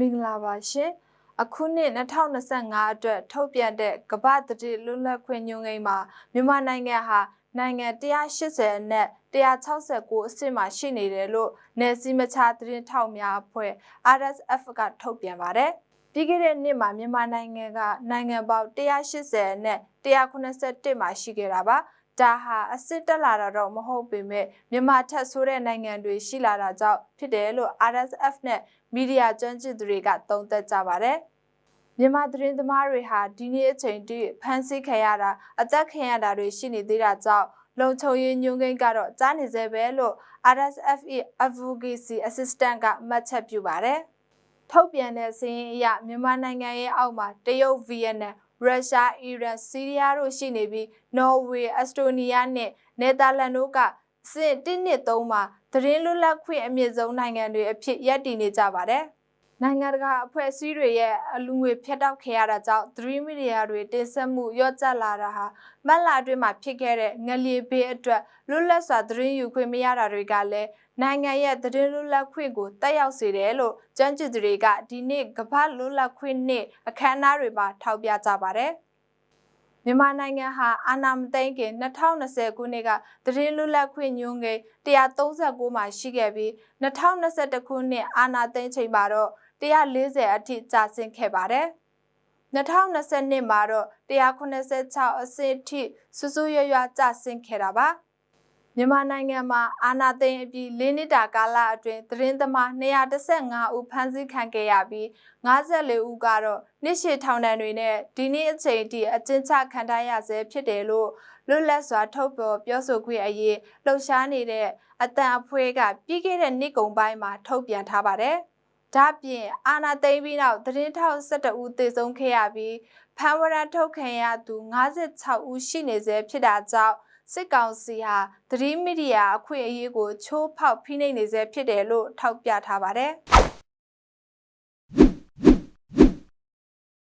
မင်္ဂလာပါရှင်အခုနှစ်2025အတွက်ထုတ်ပြန်တဲ့ကမ္ဘာတတိလွတ်လပ်ခွင့်ညွှန်းကိန်းမှာမြန်မာနိုင်ငံဟာနိုင်ငံ180အနက်169အဆင့်မှာရှိနေတယ်လို့နယ်စည်းမခြားသတင်းထောက်များအဖွဲ့ RSF ကထုတ်ပြန်ပါတယ်ပြီးခဲ့တဲ့နှစ်မှာမြန်မာနိုင်ငံကနိုင်ငံပေါင်း180အနက်181မှာရှိခဲ့တာပါ ဒါဟာအစ်စ်တက်လာတာတော့မဟုတ်ပေမဲ့မြန်မာထက်ဆိုးတဲ့နိုင်ငံတွေရှိလာတာကြောင့်ဖြစ်တယ်လို့ RSF နဲ့မီဒီယာကျွမ်းကျင်သူတွေကသုံးသပ်ကြပါတယ်။မြန်မာသတင်းသမားတွေဟာဒီနေ့အချိန်ထိဖမ်းဆီးခံရတာအသက်ခံရတာတွေရှိနေသေးတာကြောင့်လုံခြုံရေးညွှန်းကိန်းကတော့ကြားနေစေပဲလို့ RSF Advocacy Assistant ကမှတ်ချက်ပြုပါတယ်။ထုတ်ပြန်တဲ့စီးရင်အရမြန်မာနိုင်ငံရဲ့အောက်မှာတရုတ်၊ဗီယက်နမ် ရုရှား၊အီရန်၊ဆီးရီးယားတို့ရှိနေပြီးနော်ဝေ၊အက်စတိုနီးယားနဲ့နယ်သာလန်တို့ကစစ်1နှစ်3မှာသတင်းလွတ်လပ်ခွင့်အမြင့်ဆုံးနိုင်ငံတွေအဖြစ်ရပ်တည်နေကြပါတယ်။ နိုင်ငံတကာအဖွဲ့အစည်းတွေရဲ့အလူငွေဖျက်တောက်ခဲ့ရတာကြောင့်သတင်းမီဒီယာတွေတင်ဆက်မှုရော့ကျလာတာဟာမက်လာအတွင်းမှာဖြစ်ခဲ့တဲ့ငလျင်ဘေးအတွက်လွတ်လပ်စွာသတင်းယူခွင့်မရတာတွေကလည်းနိုင်ငံရဲ့သတင်းလွတ်လပ်ခွင့်ကိုတက်ရောက်စေတယ်လို့ကျွမ်းကျင်သူတွေကဒီနေ့ကမ္ဘာလွတ်လပ်ခွင့်နေ့အခမ်းအနားတွေမှာထောက်ပြကြပါတယ်။မြန်မာနိုင်ငံဟာအာဏာမသိမ်းခင်2020ခုနှစ်ကသတင်းလွတ်လပ်ခွင့်ညွှန်းကိန်း139မှာရှိခဲ့ပြီး2021ခုနှစ်အာဏာသိမ်းချိန်မှာတော့ 140အထိကျဆင်းခဲ့ပါတယ်။2022မှာတော့186အဆင့်ထိစူးစူးရွရွကျဆင်းခဲ့တာပါ။မြန်မာနိုင်ငံမှာအာဏာသိမ်းအပြီး၄နှစ်တာကာလအတွင်းသတင်းသမား215ဦးဖမ်းဆီးခံခဲ့ရပြီး54ဦးကတော့နှစ်ရှည်ထောင်ဒဏ်တွေနဲ့ဒီနေ့အချိန်ထိအကျဉ်းချခံထားရဆဲဖြစ်တယ်လို့လွတ်လပ်စွာထုတ်ဖော်ပြောဆိုခွင့်အရေးလှုပ်ရှားနေတဲ့အတန်အဖွဲ့ကပြီးခဲ့တဲ့နှစ်ကုန်ပိုင်းမှာထုတ်ပြန်ထားပါတယ်။ ဒါပြင်အာနာသိမ်းပြီးနောက်သတင်းထောက်12ဦးသေဆုံးခဲ့ရပြီးဖမ်းဝရမ်းထုတ်ခံရသူ56ဦးရှိနေဆဲဖြစ်တာကြောင့်စစ်ကောင်စီဟာသတင်းမီဒီယာအခွင့်အရေးကိုချိုးဖောက်ဖိနှိပ်နေဆဲဖြစ်တယ်လို့ထောက်ပြထားပါတယ်။